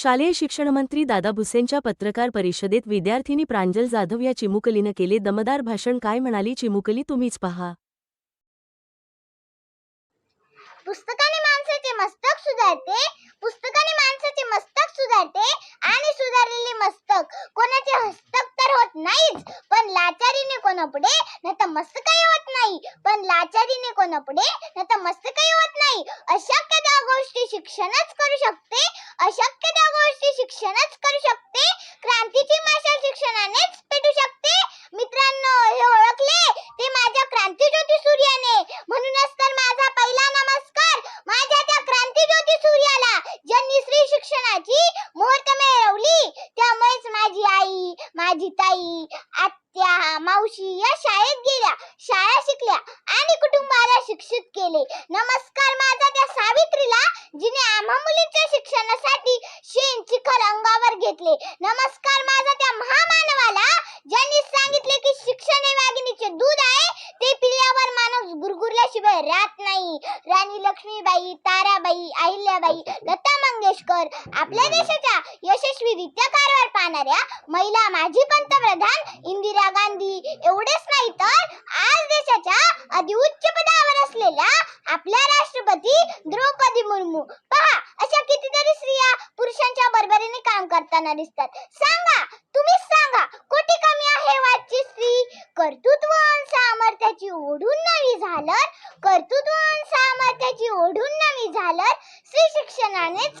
शालेय शिक्षणमंत्री दादा भुसेंच्या पत्रकार परिषदेत विद्यार्थिनी प्रांजल जाधव या चिमुकलीनं केले दमदार भाषण. काय म्हणाली चिमुकली तुम्हीच पहा. पुस्तकाने माणसाचे मस्तक सुधारते पुस्तकाने माणसाचे मस्तक सुधारते आणि सुधारलेले मस्तक. कोणाचे हस्तक नाहीच. पण लाचारीने कोणापुढे नाही तर मस्त काही होत नाही. पण लाचारीने कोणापुढे नाही तर मस्त काही होत नाही. अशक्य त्या गोष्टी शिक्षणच करू शकते. अशक्य त्या गोष्टी शिक्षणच करू शकते. क्रांतीची मशाल शिक्षणानेच पेटू शकते. मित्रांनो हे ओळखले? ते माझ्या क्रांतीज्योती सूर्याने म्हणूनच तर माझा पहिला नमस्कार माझ्या त्या क्रांतीज्योती सूर्याला ज्यांनी स्त्री शिक्षणाची मुहूर्त मिळवली त्यामुळेच माझी आई माझी ताई आत्या मावशी या शाळेत गेल्या. शाळा शिकल्या आणि कुटुंबाला शिक्षित केले. नमस्कार माझा त्या सावित्रीला जिने आम्हा मुलींच्या शिक्षणासाठी शेण चिखल अंगावर घेतले. नमस्कार माझा त्या महामानवाला ज्यांनी सांगितले की शिक्षण हे वाघिणीचे दूध आहे ते पिल्यावर माणूस गुरगुरल्याशिवाय राहत नाही. राणी लक्ष्मीबाई ताराबाई अहिल्याबाई लता मंगेशकर आपल्या देशाच्या करणाऱ्या महिला माजी पंतप्रधान इंदिरा गांधी. एवढेच नाही तर आज देशाच्या अतिउच्च पदावर असलेल्या आपल्या राष्ट्रपती द्रौपदी मुर्मू. पहा अशा कितीतरी स्त्रिया पुरुषांच्या बरोबरीने काम करताना दिसतात. सांगा तुम्हीच सांगा कोटी कमी आहे वाटची स्त्री? कर्तृत्व सामर्थ्याची ओढून नवी झालर कर्तृत्व आणि सामर्थ्याची ओढून नवी झालर स्त्री शिक्षणानेच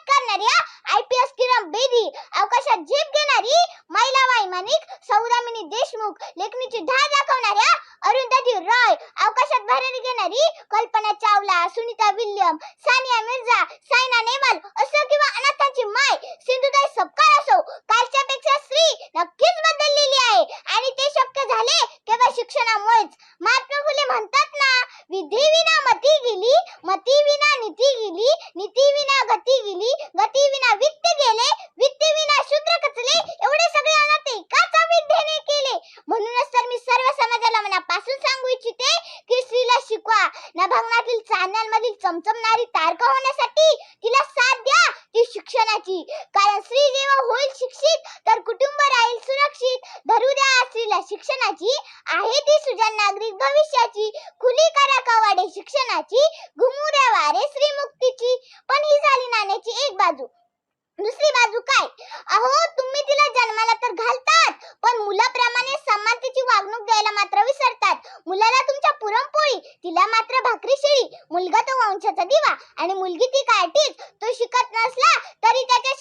भारत घेणारी कल्पना चावला सुनीता विल्यम सानिया मिर्झा सायना नेहवाल असो किंवा अनाथांची माय सिंधुताई सपकाळ असो कालच्या पेक्षा स्त्री नक्कीच बदललेली आहे. आणि ते शक्य झाले केवळ शिक्षणामुळेच. महात्मा फुले म्हणतात ना विधी विना मती गेली मती विना नीती गेली नीती विना गती गेली गती विना वित्त गेले वित्त विना शूद्र कचले एवढे सगळे अनाथ एकाच विद्येने केले म्हणूनच तर मी सर्व समाजाला मनापासून सांगू इच्छिते की स्त्रीला शिकवा न भंगणातील चांदण्यांमधील चमचमणारी तारका होण्यासाठी तिला साथ द्या ती शिक्षणाची. कारण स्त्री जेव्हा होईल शिक्षित तर कुटुंब राहील सुरक्षित. धरू द्या स्त्रीला शिक्षणाची. आहे ती सुजन नागरिक भविष्याची. खुली करा कवाडे शिक्षणाची. घुमू द्या वारे स्त्री मुक्तीची पण ही झाली नाण्याची एक बाजू. दुसरी बाजू काय? अहो तुम्ही तिला जन्म तर घालतात पण मुलाप्रमाणे समान तिची वागणूक द्यायला मात्र विसरतात मुलाला तुमच्या पुरणपोळी तिला मात्र भाकरी शिळी मुलगा तो वंशाचा दिवा आणि मुलगी ती काठीच तो शिकत नसला तरी त्याच्या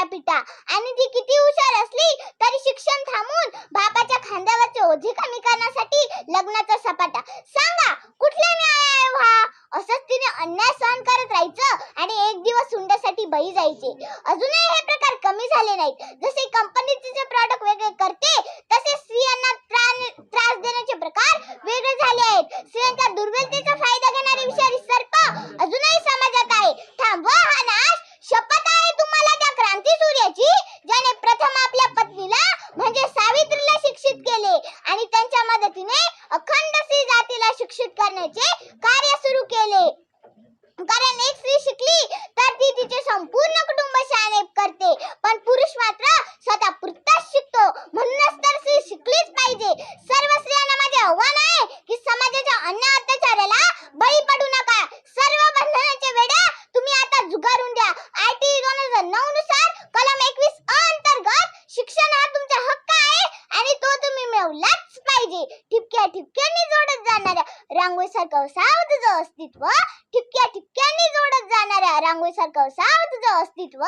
शिक्षणासाठी आणि ती किती हुशार असली तरी शिक्षण थांबून बापाच्या खांद्यावरचे ओझे कमी करण्यासाठी लग्नाचा सपाटा. सांगा कुठल्या न्याय आहे हा? असंच तिने अन्याय सहन करत राहायचं आणि एक दिवस हुंड्यासाठी बळी जायचे अजूनही हे प्रकार कमी झाले नाहीत जसे कंपनी तिचे प्रॉडक्ट वेगळे करते तसे स्त्रियांना त्रा- त्रास देण्याचे प्रकार वेगळे झाले आहेत स्त्रियांच्या दुर्बलतेचा फायदा घेणारे विषारी सर्प अजूनही समाजात आहे थांबवा हा नाश शपथ आहे तुम्हाला त्या क्रांती सूर्याची ज्याने प्रथम आपल्या पत्नीला म्हणजे सावित्रीला शिक्षित केले आणि त्यांच्या मदतीने अखंड स्त्री जातीला शिक्षित करण्याचे कार्य सुरू केले. कारण एक स्त्री शिकली तर ती तिचे संपूर्ण कुटुंब शाणे करते. पण पुरुष मात्र स्वतः पुरताच शिकतो. म्हणूनच तर स्त्री शिकलीच पाहिजे. सर्व स्त्रियांना माझे आव्हान आहे की समाजाच्या अन्य अत्याचाराला बळी पडू नका. सर्व बंधनाचे वेड्या तुम्ही आता जुगारून द्या. आय टी दोन हजार नऊ नुसार कलम एकवीस अ अंतर्गत शिक्षण हा तुमचा हक्क आहे आणि तो तुम्ही मिळवलाच पाहिजे. ठिपक्या ठिपक्यांनी जोडत जाणाऱ्या रांगोळीसारखं असावं तुझं अस्तित्व ठिपक्या ठिपक्याने जोडत जाणाऱ्या रांगोळीसारखं असावं तुझं अस्तित्व